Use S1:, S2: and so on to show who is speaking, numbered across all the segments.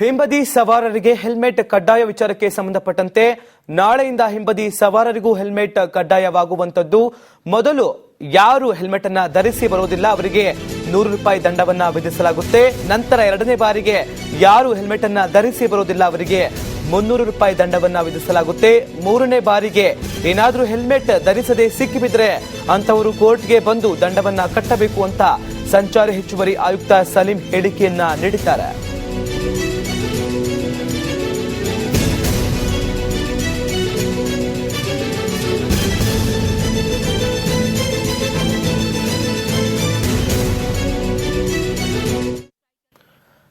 S1: ಹಿಂಬದಿ ಸವಾರರಿಗೆ ಹೆಲ್ಮೆಟ್ ಕಡ್ಡಾಯ ವಿಚಾರಕ್ಕೆ ಸಂಬಂಧಪಟ್ಟಂತೆ ನಾಳೆಯಿಂದ ಹಿಂಬದಿ ಸವಾರರಿಗೂ ಹೆಲ್ಮೆಟ್ ಕಡ್ಡಾಯವಾಗುವಂತದ್ದು ಮೊದಲು ಯಾರು ಹೆಲ್ಮೆಟ್ ಅನ್ನ ಧರಿಸಿ ಬರುವುದಿಲ್ಲ, ಅವರಿಗೆ ನೂರು ರೂಪಾಯಿ ದಂಡವನ್ನ ವಿಧಿಸಲಾಗುತ್ತೆ. ನಂತರ ಎರಡನೇ ಬಾರಿಗೆ ಯಾರು ಹೆಲ್ಮೆಟ್ ಅನ್ನ ಧರಿಸಿ ಬರುವುದಿಲ್ಲ, ಅವರಿಗೆ ಮುನ್ನೂರು ರೂಪಾಯಿ ದಂಡವನ್ನ ವಿಧಿಸಲಾಗುತ್ತೆ. ಮೂರನೇ ಬಾರಿಗೆ ಏನಾದರೂ ಹೆಲ್ಮೆಟ್ ಧರಿಸದೆ ಸಿಕ್ಕಿಬಿದ್ರೆ ಅಂತವರು ಕೋರ್ಟ್ಗೆ ಬಂದು ದಂಡವನ್ನ ಕಟ್ಟಬೇಕು ಅಂತ ಸಂಚಾರಿ ಹೆಚ್ಚುವರಿ ಆಯುಕ್ತ ಸಲೀಂ ಹೇಳಿಕೆಯನ್ನ ನೀಡಿದ್ದಾರೆ.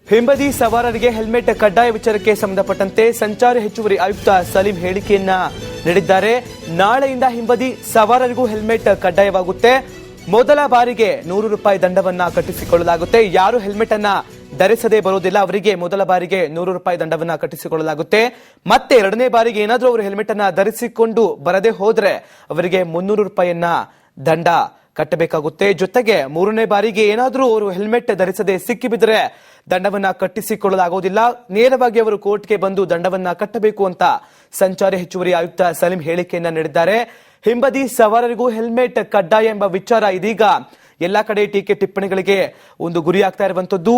S1: ಹಿಂಬದಿ ಸವಾರರಿಗೆ ಹೆಲ್ಮೆಟ್ ಕಡ್ಡಾಯ ವಿಚಾರಕ್ಕೆ ಸಂಬಂಧಪಟ್ಟಂತೆ ಸಂಚಾರಿ ಹೆಚ್ಚುವರಿ ಆಯುಕ್ತ ಸಲೀಂ ಹೇಳಿಕೆಯನ್ನ ನೀಡಿದ್ದಾರೆ. ನಾಳೆಯಿಂದ ಹಿಂಬದಿ ಸವಾರರಿಗೂ ಹೆಲ್ಮೆಟ್ ಕಡ್ಡಾಯವಾಗುತ್ತೆ. ಮೊದಲ ಬಾರಿಗೆ ನೂರು ರೂಪಾಯಿ ದಂಡವನ್ನ ಕಟ್ಟಿಸಿಕೊಳ್ಳಲಾಗುತ್ತೆ. ಯಾರು ಹೆಲ್ಮೆಟ್ ಅನ್ನ ಧರಿಸದೇ ಬರುವುದಿಲ್ಲ ಅವರಿಗೆ ಮೊದಲ ಬಾರಿಗೆ ನೂರು ರೂಪಾಯಿ ದಂಡವನ್ನ ಕಟ್ಟಿಸಿಕೊಳ್ಳಲಾಗುತ್ತೆ. ಮತ್ತೆ ಎರಡನೇ ಬಾರಿಗೆ ಏನಾದರೂ ಅವರು ಹೆಲ್ಮೆಟ್ ಅನ್ನ ಧರಿಸಿಕೊಂಡು ಬರದೇ ಹೋದ್ರೆ ಅವರಿಗೆ ಮುನ್ನೂರು ರೂಪಾಯಿಯನ್ನ ದಂಡ ಕಟ್ಟಬೇಕಾಗುತ್ತೆ. ಜೊತೆಗೆ ಮೂರನೇ ಬಾರಿಗೆ ಏನಾದರೂ ಅವರು ಹೆಲ್ಮೆಟ್ ಧರಿಸದೆ ಸಿಕ್ಕಿಬಿದ್ರೆ ದಂಡವನ್ನ ಕಟ್ಟಿಸಿಕೊಳ್ಳಲಾಗುವುದಿಲ್ಲ ನೇರವಾಗಿ ಅವರು ಕೋರ್ಟ್ಗೆ ಬಂದು ದಂಡವನ್ನ ಕಟ್ಟಬೇಕು ಅಂತ ಸಂಚಾರಿ ಹೆಚ್ಚುವರಿ ಆಯುಕ್ತ ಸಲೀಂ ಹೇಳಿಕೆಯನ್ನ ನೀಡಿದ್ದಾರೆ. ಹಿಂಬದಿ ಸವಾರರಿಗೂ ಹೆಲ್ಮೆಟ್ ಕಡ್ಡಾಯ ಎಂಬ ವಿಚಾರ ಇದೀಗ ಎಲ್ಲಾ ಕಡೆ ಟೀಕೆ ಟಿಪ್ಪಣಿಗಳಿಗೆ ಒಂದು ಗುರಿಯಾಗ್ತಾ ಇರುವಂತದ್ದು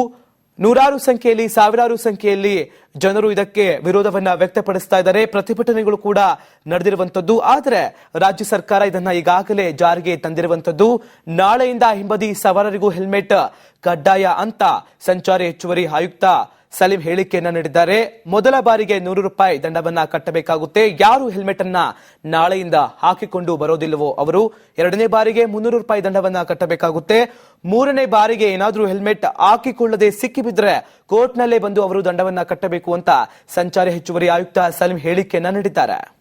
S1: ನೂರಾರು ಸಂಖ್ಯೆಯಲ್ಲಿ, ಸಾವಿರಾರು ಸಂಖ್ಯೆಯಲ್ಲಿ ಜನರು ಇದಕ್ಕೆ ವಿರೋಧವನ್ನ ವ್ಯಕ್ತಪಡಿಸ್ತಾ ಇದ್ದಾರೆ. ಪ್ರತಿಭಟನೆಗಳು ಕೂಡ ನಡೆದಿರುವಂತದ್ದು ಆದರೆ ರಾಜ್ಯ ಸರ್ಕಾರ ಇದನ್ನ ಈಗಾಗಲೇ ಜಾರಿಗೆ ತಂದಿರುವಂತದ್ದು ನಾಳೆಯಿಂದ ಹಿಂಬದಿ ಸವಾರರಿಗೂ ಹೆಲ್ಮೆಟ್ ಕಡ್ಡಾಯ ಅಂತ ಸಂಚಾರಿ ಹೆಚ್ಚುವರಿ ಆಯುಕ್ತ ಸಲೀಂ ಹೇಳಿಕೆಯನ್ನು ನೀಡಿದ್ದಾರೆ. ಮೊದಲ ಬಾರಿಗೆ ನೂರು ರೂಪಾಯಿ ದಂಡವನ್ನ ಕಟ್ಟಬೇಕಾಗುತ್ತೆ. ಯಾರು ಹೆಲ್ಮೆಟ್ ಅನ್ನ ನಾಳೆಯಿಂದ ಹಾಕಿಕೊಂಡು ಬರೋದಿಲ್ಲವೋ ಅವರು. ಎರಡನೇ ಬಾರಿಗೆ ಮುನ್ನೂರು ರೂಪಾಯಿ ದಂಡವನ್ನ ಕಟ್ಟಬೇಕಾಗುತ್ತೆ. ಮೂರನೇ ಬಾರಿಗೆ ಏನಾದರೂ ಹೆಲ್ಮೆಟ್ ಹಾಕಿಕೊಳ್ಳದೆ ಸಿಕ್ಕಿಬಿದ್ರೆ ಕೋರ್ಟ್ನಲ್ಲೇ ಬಂದು ಅವರು ದಂಡವನ್ನ ಕಟ್ಟಬೇಕು ಅಂತ ಸಂಚಾರಿ ಹೆಚ್ಚುವರಿ ಆಯುಕ್ತ ಸಲೀಂ ಹೇಳಿಕೆಯನ್ನ ನೀಡಿದ್ದಾರೆ.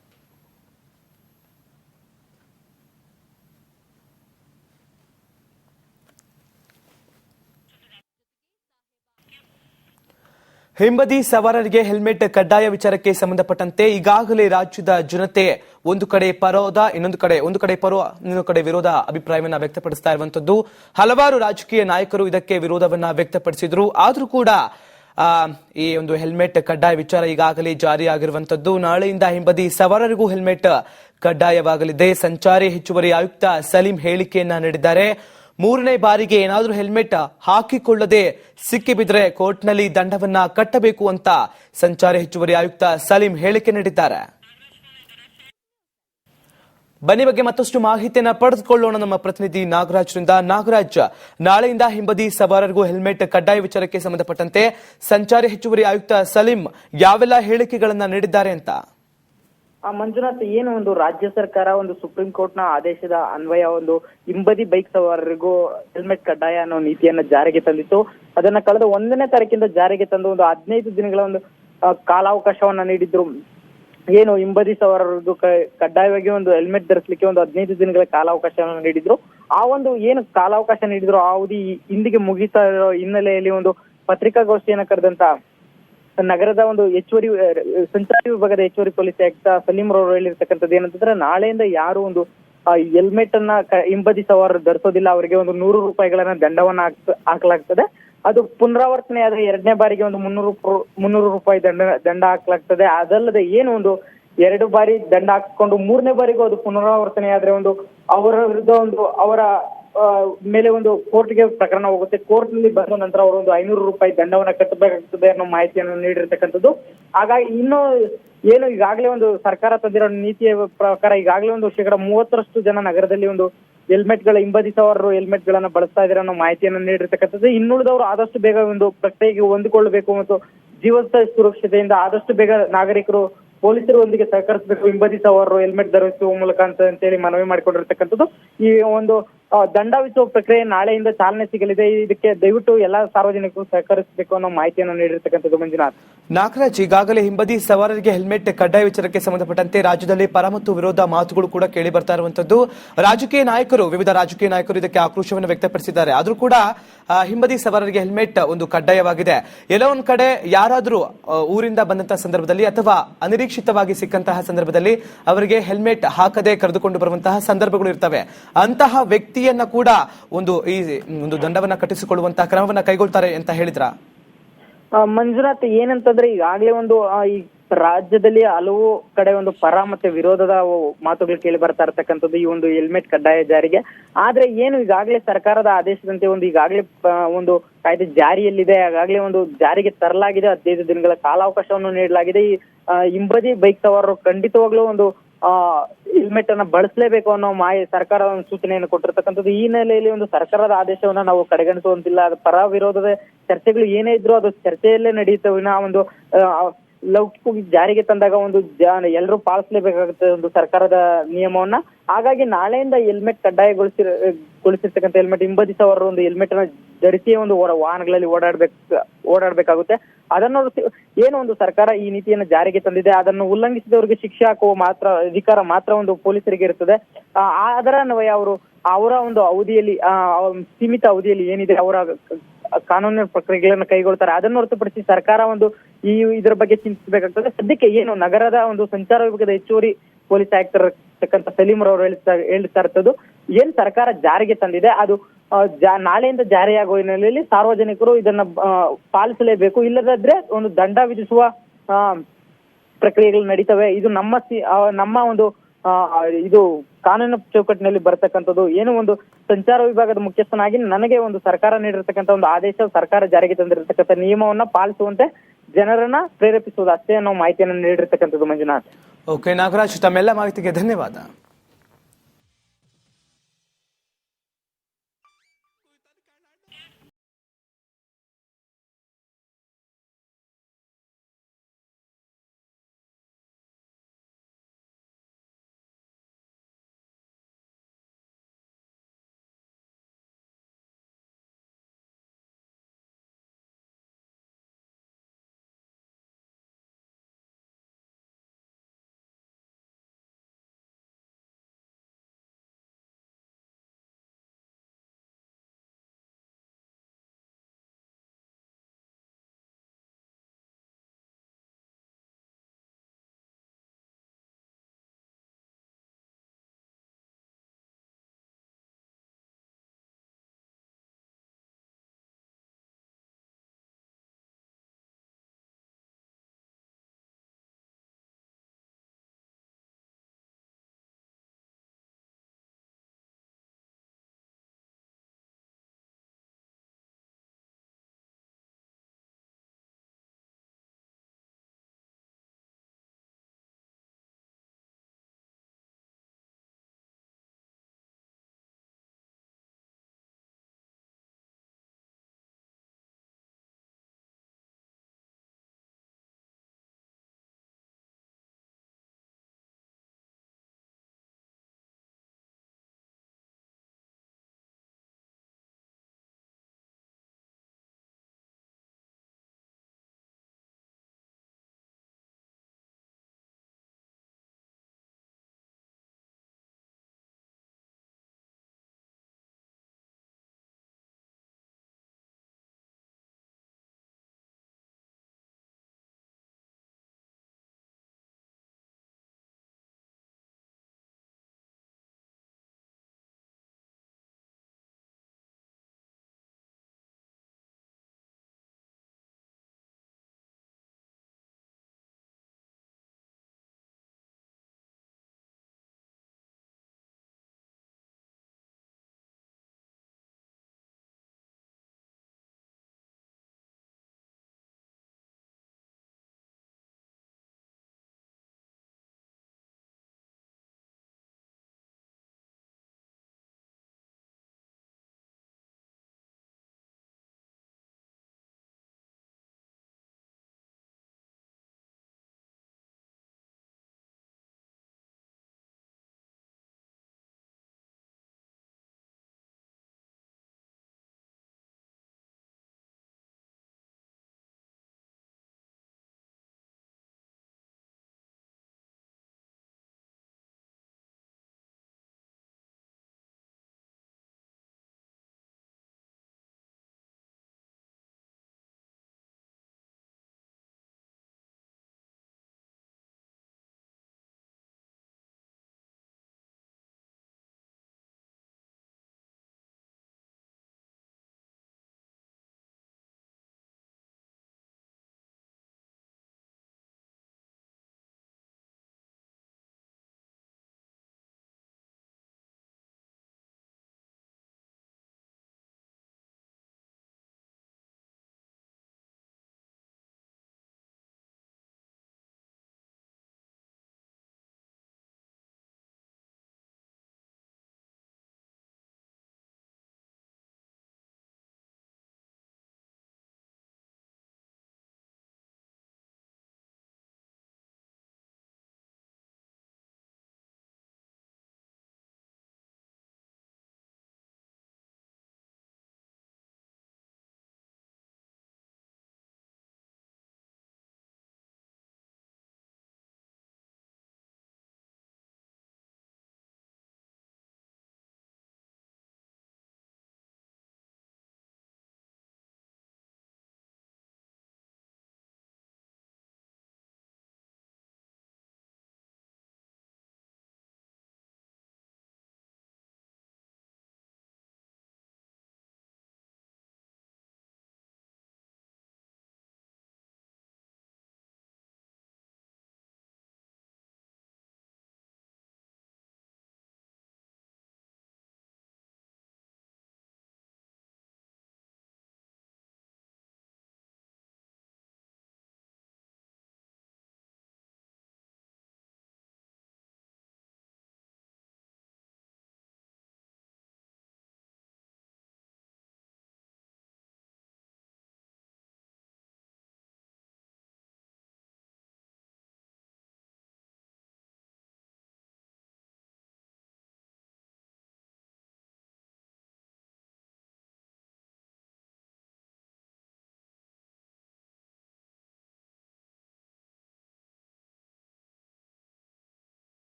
S1: ಹಿಂಬದಿ ಸವಾರರಿಗೆ ಹೆಲ್ಮೆಟ್ ಕಡ್ಡಾಯ ವಿಚಾರಕ್ಕೆ ಸಂಬಂಧಪಟ್ಟಂತೆ ಈಗಾಗಲೇ ರಾಜ್ಯದ ಜನತೆ ಒಂದು ಕಡೆ ಪರೋಧ ಇನ್ನೊಂದು ಕಡೆ, ಒಂದು ಕಡೆ ಪರೋ, ಇನ್ನೊಂದು ಕಡೆ ವಿರೋಧ ಅಭಿಪ್ರಾಯವನ್ನ ವ್ಯಕ್ತಪಡಿಸ್ತಾ ಇರುವಂತದ್ದು. ಹಲವಾರು ರಾಜಕೀಯ ನಾಯಕರು ಇದಕ್ಕೆ ವಿರೋಧವನ್ನ ವ್ಯಕ್ತಪಡಿಸಿದ್ರು. ಆದರೂ ಕೂಡ ಈ ಒಂದು ಹೆಲ್ಮೆಟ್ ಕಡ್ಡಾಯ ವಿಚಾರ ಈಗಾಗಲೇ ಜಾರಿಯಾಗಿರುವಂತದ್ದು. ನಾಳೆಯಿಂದ ಹಿಂಬದಿ ಸವಾರರಿಗೂ ಹೆಲ್ಮೆಟ್ ಕಡ್ಡಾಯವಾಗಲಿದೆ. ಸಂಚಾರಿ ಹೆಚ್ಚುವರಿ ಆಯುಕ್ತ ಸಲೀಂ ಹೇಳಿಕೆಯನ್ನ ನೀಡಿದ್ದಾರೆ. ಮೂರನೇ ಬಾರಿಗೆ ಏನಾದರೂ ಹೆಲ್ಮೆಟ್ ಹಾಕಿಕೊಳ್ಳದೆ ಸಿಕ್ಕಿಬಿದ್ರೆ ಕೋರ್ಟ್ನಲ್ಲಿ ದಂಡವನ್ನ ಕಟ್ಟಬೇಕು ಅಂತ ಸಂಚಾರಿ ಹೆಚ್ಚುವರಿ ಆಯುಕ್ತ ಸಲೀಂ ಹೇಳಿಕೆ ನೀಡಿದ್ದಾರೆ. ಬನ್ನಿ ಬಗ್ಗೆ ಮತ್ತಷ್ಟು ಮಾಹಿತಿಯನ್ನು ಪಡೆದುಕೊಳ್ಳೋಣ. ನಮ್ಮ ಪ್ರತಿನಿಧಿ ನಾಗರಾಜ್ರಿಂದ. ನಾಗರಾಜ್, ನಾಳೆಯಿಂದ ಹಿಂಬದಿ ಸವಾರರಿಗೂ ಹೆಲ್ಮೆಟ್ ಕಡ್ಡಾಯ ವಿಚಾರಕ್ಕೆ ಸಂಬಂಧಪಟ್ಟಂತೆ ಸಂಚಾರಿ ಹೆಚ್ಚುವರಿ ಆಯುಕ್ತ ಸಲೀಂ ಯಾವೆಲ್ಲ ಹೇಳಿಕೆಗಳನ್ನು ನೀಡಿದ್ದಾರೆ ಅಂತ?
S2: ಆ ಮಂಜುನಾಥ್, ಏನು ಒಂದು ರಾಜ್ಯ ಸರ್ಕಾರ, ಒಂದು ಸುಪ್ರೀಂ ಕೋರ್ಟ್ನ ಆದೇಶದ ಅನ್ವಯ, ಒಂದು ಹಿಂಬದಿ ಬೈಕ್ ಸವಾರರಿಗೂ ಹೆಲ್ಮೆಟ್ ಕಡ್ಡಾಯ ಅನ್ನೋ ನೀತಿಯನ್ನ ಜಾರಿಗೆ ತಂದಿತ್ತು. ಅದನ್ನ ಕಳೆದ ಒಂದನೇ ತಾರೀಕಿಂದ ಜಾರಿಗೆ ತಂದು ಒಂದು ಹದಿನೈದು ದಿನಗಳ ಒಂದು ಕಾಲಾವಕಾಶವನ್ನ ನೀಡಿದ್ರು. ಏನು ಹಿಂಬದಿ ಸವಾರರದ್ದು ಕಡ್ಡಾಯವಾಗಿ ಒಂದು ಹೆಲ್ಮೆಟ್ ಧರಿಸಲಿಕ್ಕೆ ಒಂದು ಹದಿನೈದು ದಿನಗಳ ಕಾಲಾವಕಾಶವನ್ನು ನೀಡಿದ್ರು. ಆ ಒಂದು ಏನು ಕಾಲಾವಕಾಶ ನೀಡಿದ್ರು, ಆ ಅವಧಿ ಇಂದಿಗೆ ಮುಗಿತಾ ಇರೋ ಹಿನ್ನೆಲೆಯಲ್ಲಿ ಒಂದು ಪತ್ರಿಕಾಗೋಷ್ಠಿಯನ್ನ ಕರೆದಂತ ನಗರದ ಒಂದು ಹೆಚ್ಚುವರಿ ಸಂಚಾರಿ ವಿಭಾಗದ ಹೆಚ್ಚುವರಿ ಪೊಲೀಸ್ ಆಯುಕ್ತ ಸಲೀಂ ರವರು ಹೇಳಿರ್ತಕ್ಕಂಥದ್ದು ಏನಂತಂದ್ರೆ, ನಾಳೆಯಿಂದ ಯಾರು ಒಂದು ಹೆಲ್ಮೆಟ್ ಅನ್ನ ಹಿಂಬದಿ ಸವಾರರು ಧರಿಸೋದಿಲ್ಲ, ಅವರಿಗೆ ಒಂದು ನೂರು ರೂಪಾಯಿಗಳನ್ನ ದಂಡವನ್ನ ಹಾಕ್- ಹಾಕಲಾಗ್ತದೆ. ಅದು ಪುನರಾವರ್ತನೆ ಆದ್ರೆ ಎರಡನೇ ಬಾರಿಗೆ ಒಂದು ಮುನ್ನೂರು ಮುನ್ನೂರು ರೂಪಾಯಿ ದಂಡ ದಂಡ ಹಾಕಲಾಗ್ತದೆ. ಅದಲ್ಲದೆ ಏನು ಒಂದು ಎರಡು ಬಾರಿ ದಂಡ ಹಾಕಿಕೊಂಡು ಮೂರನೇ ಬಾರಿಗೂ ಅದು ಪುನರಾವರ್ತನೆ ಆದ್ರೆ ಒಂದು ಅವರ ವಿರುದ್ಧ ಒಂದು ಅವರ ಮೇಲೆ ಒಂದು ಕೋರ್ಟ್ಗೆ ಪ್ರಕರಣ ಹೋಗುತ್ತೆ. ಕೋರ್ಟ್ನಲ್ಲಿ ಬಂದ ನಂತರ ಅವರು ಒಂದು ಐನೂರು ರೂಪಾಯಿ ದಂಡವನ್ನ ಕಟ್ಟಬೇಕಾಗ್ತದೆ ಅನ್ನೋ ಮಾಹಿತಿಯನ್ನು ನೀಡಿರ್ತಕ್ಕಂಥದ್ದು. ಹಾಗಾಗಿ ಇನ್ನು ಏನು ಈಗಾಗಲೇ ಒಂದು ಸರ್ಕಾರ ತಂದಿರೋ ನೀತಿಯ ಪ್ರಕಾರ ಈಗಾಗಲೇ ಒಂದು ಶೇಕಡ ಮೂವತ್ತರಷ್ಟು ಜನ ನಗರದಲ್ಲಿ ಒಂದು ಹೆಲ್ಮೆಟ್ಗಳ ಹಿಂಬದಿ ಸವಾರರು ಹೆಲ್ಮೆಟ್ ಗಳನ್ನ ಬಳಸ್ತಾ ಇದ್ದಾರೆ ಅನ್ನೋ ಮಾಹಿತಿಯನ್ನು ನೀಡಿರ್ತಕ್ಕಂಥದ್ದು. ಇನ್ನುಳಿದವರು ಆದಷ್ಟು ಬೇಗ ಒಂದು ಪ್ರಕ್ರಿಯೆಗೆ ಹೊಂದಿಕೊಳ್ಳಬೇಕು ಮತ್ತು ಜೀವಂತ ಸುರಕ್ಷತೆಯಿಂದ ಆದಷ್ಟು ಬೇಗ ನಾಗರಿಕರು ಪೊಲೀಸರೊಂದಿಗೆ ಸಹಕರಿಸಬೇಕು ಹಿಂಬದಿ ಸವಾರರು ಹೆಲ್ಮೆಟ್ ಧರಿಸುವ ಮೂಲಕ ಅಂತ ಅಂತೇಳಿ ಮನವಿ ಮಾಡಿಕೊಂಡಿರ್ತಕ್ಕಂಥದ್ದು. ಈ ಒಂದು ದಂಡ ವಿಧಿಸುವ ಪ್ರಕ್ರಿಯೆ ನಾಳೆಯಿಂದ ಚಾಲನೆ ಸಿಗಲಿದೆ. ಇದಕ್ಕೆ ದಯವಿಟ್ಟು ಎಲ್ಲಾ ಸಾರ್ವಜನಿಕರು ಸಹಕರಿಸಬೇಕು ಅನ್ನೋ ಮಾಹಿತಿಯನ್ನು ನೀಡಿರ್ತಕ್ಕಂಥದ್ದು ಮಂಜುನಾಥ್.
S1: ನಾಗರಾಜ್, ಈಗಾಗಲೇ ಹಿಂಬದಿ ಸವಾರರಿಗೆ ಹೆಲ್ಮೆಟ್ ಕಡ್ಡಾಯ ವಿಚಾರಕ್ಕೆ ಸಂಬಂಧಪಟ್ಟಂತೆ ರಾಜ್ಯದಲ್ಲಿ ಪರ ಮತ್ತು ವಿರೋಧ ಮಾತುಗಳು ಕೂಡ ಕೇಳಿ ಬರ್ತಾ ಇರುವಂತದ್ದು. ರಾಜಕೀಯ ನಾಯಕರು, ವಿವಿಧ ರಾಜಕೀಯ ನಾಯಕರು ಇದಕ್ಕೆ ಆಕ್ರೋಶವನ್ನು ವ್ಯಕ್ತಪಡಿಸಿದ್ದಾರೆ. ಆದರೂ ಕೂಡ ಹಿಂಬದಿ ಸವಾರರಿಗೆ ಹೆಲ್ಮೆಟ್ ಒಂದು ಕಡ್ಡಾಯವಾಗಿದೆ. ಎಲ್ಲೋ ಒಂದ್ ಕಡೆ ಯಾರಾದರೂ ಊರಿಂದ ಬಂದಂತಹ ಸಂದರ್ಭದಲ್ಲಿ ಅಥವಾ ಅನಿರೀಕ್ಷಿತವಾಗಿ ಸಿಕ್ಕಂತಹ ಸಂದರ್ಭದಲ್ಲಿ ಅವರಿಗೆ ಹೆಲ್ಮೆಟ್ ಹಾಕದೆ ಕರೆದುಕೊಂಡು ಬರುವಂತಹ ಸಂದರ್ಭಗಳು ಇರ್ತವೆ. ಅಂತಹ ವ್ಯಕ್ತಿಯನ್ನ ಕೂಡ ಒಂದು ಈ ಒಂದು ದಂಡವನ್ನ ಕಟ್ಟಿಸಿಕೊಳ್ಳುವಂತಹ ಕ್ರಮವನ್ನ ಕೈಗೊಳ್ತಾರೆ ಅಂತ ಹೇಳಿದ್ರ?
S2: ಮಂಜುನಾಥ್, ಏನಂತಂದ್ರೆ ಈಗಾಗ್ಲೇ ಒಂದು ಈ ರಾಜ್ಯದಲ್ಲಿ ಹಲವು ಕಡೆ ಒಂದು ಪರ ಮತ್ತೆ ವಿರೋಧದ ಮಾತುಗಳು ಕೇಳಿ ಬರ್ತಾ ಇರ್ತಕ್ಕಂಥದ್ದು ಈ ಒಂದು ಹೆಲ್ಮೆಟ್ ಕಡ್ಡಾಯ ಜಾರಿಗೆ. ಆದ್ರೆ ಏನು ಈಗಾಗಲೇ ಸರ್ಕಾರದ ಆದೇಶದಂತೆ ಒಂದು ಈಗಾಗಲೇ ಒಂದು ಕಾಯ್ದೆ ಜಾರಿಯಲ್ಲಿದೆ. ಈಗಾಗಲೇ ಒಂದು ಜಾರಿಗೆ ತರಲಾಗಿದೆ. ಹದಿನೈದು ದಿನಗಳ ಕಾಲಾವಕಾಶವನ್ನು ನೀಡಲಾಗಿದೆ. ಈ ಹಿಂಬದಿ ಬೈಕ್ ಸವಾರರು ಖಂಡಿತವಾಗ್ಲೂ ಒಂದು ಹೆಲ್ಮೆಟ್ ಅನ್ನ ಬಳಸಲೇಬೇಕು ಅನ್ನೋ ಮಾಹಿತಿ ಸರ್ಕಾರದ ಒಂದು ಸೂಚನೆಯನ್ನು ಕೊಟ್ಟಿರ್ತಕ್ಕಂಥದ್ದು. ಈ ಹಿನ್ನೆಲೆಯಲ್ಲಿ ಒಂದು ಸರ್ಕಾರದ ಆದೇಶವನ್ನ ನಾವು ಕಡೆಗಣಿಸುವಂತಿಲ್ಲ. ಅದು ಪರ ವಿರೋಧದ ಚರ್ಚೆಗಳು ಏನೇ ಇದ್ರೂ ಅದು ಚರ್ಚೆಯಲ್ಲೇ ನಡೆಯುತ್ತೆ. ವಿನ ಒಂದು ಆ, ಲೌಕಿಕವಾಗಿ ಜಾರಿಗೆ ತಂದಾಗ ಒಂದು ಎಲ್ಲರೂ ಪಾಲಿಸಲೇಬೇಕಾಗುತ್ತೆ ಒಂದು ಸರ್ಕಾರದ ನಿಯಮವನ್ನ. ಹಾಗಾಗಿ ನಾಳೆಯಿಂದ ಹೆಲ್ಮೆಟ್ ಕಡ್ಡಾಯಗೊಳಿಸಿ ಗೊಳಿಸಿರ್ತಕ್ಕಂಥ ಹೆಲ್ಮೆಟ್ ಹಿಂಬದಿಸುವ ಒಂದು ಹೆಲ್ಮೆಟ್ ಅನ್ನ ಧರಿಸಿಯೇ ಒಂದು ವಾಹನಗಳಲ್ಲಿ ಓಡಾಡ್ಬೇಕು ಓಡಾಡ್ಬೇಕಾಗುತ್ತೆ. ಅದನ್ನು ಏನು ಒಂದು ಸರ್ಕಾರ ಈ ನೀತಿಯನ್ನು ಜಾರಿಗೆ ತಂದಿದೆ. ಅದನ್ನು ಉಲ್ಲಂಘಿಸಿದವರಿಗೆ ಶಿಕ್ಷೆ ಹಾಕುವ ಮಾತ್ರ ಅಧಿಕಾರ ಮಾತ್ರ ಒಂದು ಪೊಲೀಸರಿಗೆ ಇರ್ತದೆ. ಆ, ಅದರ ಅನ್ವಯ ಅವರು ಅವರ ಒಂದು ಅವಧಿಯಲ್ಲಿ ಸೀಮಿತ ಅವಧಿಯಲ್ಲಿ ಏನಿದೆ ಅವರ ಕಾನೂನಿನ ಪ್ರಕ್ರಿಯೆಗಳನ್ನು ಕೈಗೊಳ್ತಾರೆ. ಅದನ್ನು ಹೊರತುಪಡಿಸಿ ಸರ್ಕಾರ ಒಂದು ಈ ಇದರ ಬಗ್ಗೆ ಚಿಂತಿಸಬೇಕಾಗ್ತದೆ. ಸದ್ಯಕ್ಕೆ ಏನು ನಗರದ ಒಂದು ಸಂಚಾರ ವಿಭಾಗದ ಹೆಚ್ಚುವರಿ ಪೊಲೀಸ್ ಆಯುಕ್ತರತಕ್ಕಂಥ ಸಲೀಮರ್ ಅವರು ಹೇಳ್ತಾ ಹೇಳ್ತಾ ಇರ್ತದ್ದು. ಏನ್ ಸರ್ಕಾರ ಜಾರಿಗೆ ತಂದಿದೆ, ಅದು ನಾಳೆಯಿಂದ ಜಾರಿಯಾಗುವ ಹಿನ್ನೆಲೆಯಲ್ಲಿ ಸಾರ್ವಜನಿಕರು ಇದನ್ನ ಪಾಲಿಸಲೇಬೇಕು. ಇಲ್ಲದಾದ್ರೆ ಒಂದು ದಂಡ ವಿಧಿಸುವ ಪ್ರಕ್ರಿಯೆಗಳು ನಡೀತವೆ. ಇದು ನಮ್ಮ ನಮ್ಮ ಒಂದು ಇದು ಕಾನೂನು ಚೌಕಟ್ಟಿನಲ್ಲಿ ಬರತಕ್ಕಂಥದ್ದು. ಏನು ಒಂದು ಸಂಚಾರ ವಿಭಾಗದ ಮುಖ್ಯಸ್ಥನಾಗಿ ನನಗೆ ಒಂದು ಸರ್ಕಾರ ನೀಡಿರ್ತಕ್ಕಂಥ ಒಂದು ಆದೇಶ ಸರ್ಕಾರ ಜಾರಿಗೆ ತಂದಿರತಕ್ಕಂಥ ನಿಯಮವನ್ನ ಪಾಲಿಸುವಂತೆ ಜನರನ್ನ ಪ್ರೇರೇಪಿಸುವುದು ಅಷ್ಟೇ ಅನ್ನೋ ಮಾಹಿತಿಯನ್ನು ನೀಡಿರ್ತಕ್ಕಂಥದ್ದು ಮಂಜುನಾಥ್.
S1: ಓಕೆ ನಾಗರಾಜ್, ತಮ್ಮೆಲ್ಲ ಮಾಹಿತಿಗೆ ಧನ್ಯವಾದ.